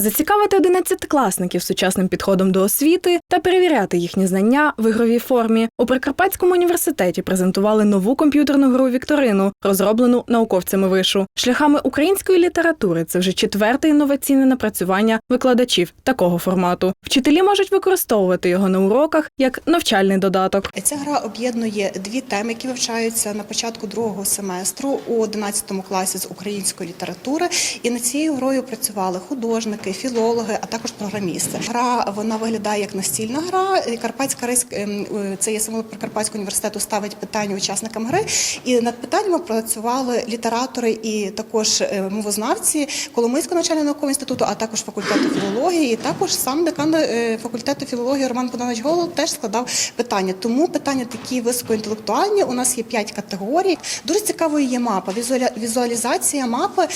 зацікавити одинадцятикласників сучасним підходом до освіти та перевіряти їхні знання в ігровій формі. У Прикарпатському університеті презентували нову комп'ютерну гру Вікторину, розроблену науковцями вишу. Шляхами української літератури це вже четверте інноваційне напрацювання викладачів такого формату. Вчителі можуть використовувати його на уроках як навчальний додаток. Ця гра об'єднує дві теми, які вивчаються на початку другого семестру у 11 класі з української літератури. І над цією грою працювали художники, філологи, а також програмісти. Гра вона виглядає як настільна гра. Карпатська рись ем, е, це є символ Прикарпатського університету. Ставить питання учасникам гри. І над питаннями працювали літератори і також е, мовознавці Коломийського навчально наукового інституту, а також факультету філології. І також сам декан е, факультету філології Роман Богданович Голов теж складав питання. Тому питання такі високоінтелектуальні. У нас є п'ять категорій. Дуже цікавою є мапа. Візуалізація мапи,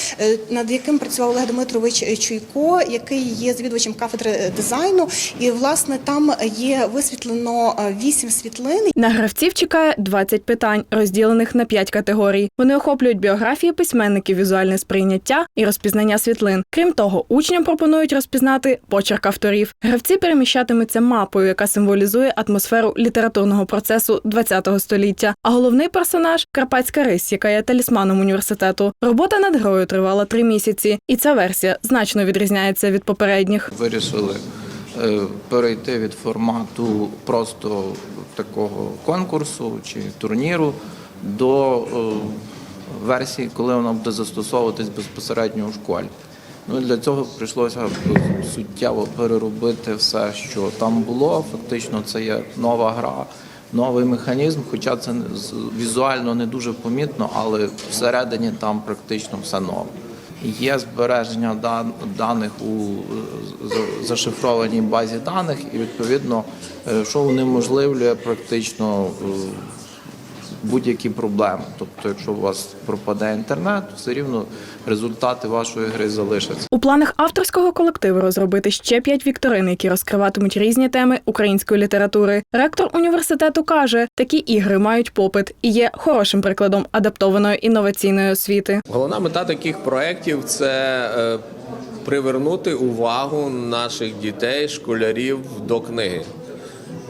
над яким працював Олег Дмитрович Чуйко, який є звідувачем кафедри е, дизайну. І власне там є висвітлено е, вісім світлин, На гравців чекає 20 питань, розділених на 5 категорій. Вони охоплюють біографії письменників, візуальне сприйняття і розпізнання світлин. Крім того, учням пропонують розпізнати почерк авторів. Гравці переміщатимуться мапою, яка символізує атмосферу літературного процесу ХХ століття. А головний персонаж Карпатська рись, яка є талісманом університету. Робота над грою тривала три місяці, і ця версія значно відрізняється від попередніх. Вирішили е, перейти від формату просто такого конкурсу чи турніру до е, версії, коли вона буде застосовуватись безпосередньо у школі. Ну і для цього прийшлося суттєво переробити все, що там було. Фактично, це є нова гра, новий механізм, хоча це візуально не дуже помітно, але всередині там практично все нове. Є збереження даних у зашифрованій базі даних, і відповідно, е, що унеможливлює практично е, будь-які проблеми. Тобто, якщо у вас пропаде інтернет, все рівно результати вашої гри залишаться. У планах авторського колективу розробити ще п'ять вікторин, які розкриватимуть різні теми української літератури. Ректор університету каже, такі ігри мають попит і є хорошим прикладом адаптованої інноваційної освіти. Головна мета таких проєктів це е, привернути увагу наших дітей, школярів до книги.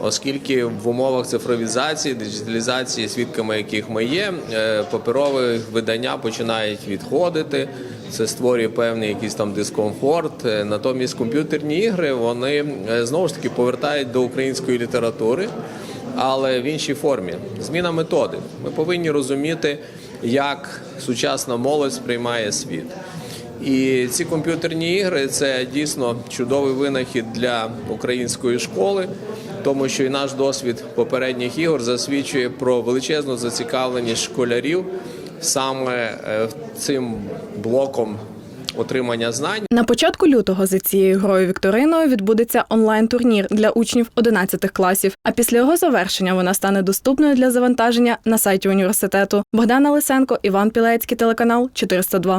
Оскільки в умовах цифровізації, диджиталізації, свідками яких ми є, е, паперові видання починають відходити. Це створює певний якийсь там дискомфорт. Е, Натомість комп'ютерні ігри вони е, знову ж таки повертають до української літератури, але в іншій формі. Зміна методи. Ми повинні розуміти, як сучасна молодь сприймає світ. І ці комп'ютерні ігри це дійсно чудовий винахід для української школи, тому що і наш досвід попередніх ігор засвідчує про величезну зацікавленість школярів саме е, цим блоком отримання знань. На початку лютого за цією грою Вікториною відбудеться онлайн-турнір для учнів 11 класів. А після його завершення вона стане доступною для завантаження на сайті університету. Богдана Лисенко, Іван Пілецький, телеканал 402.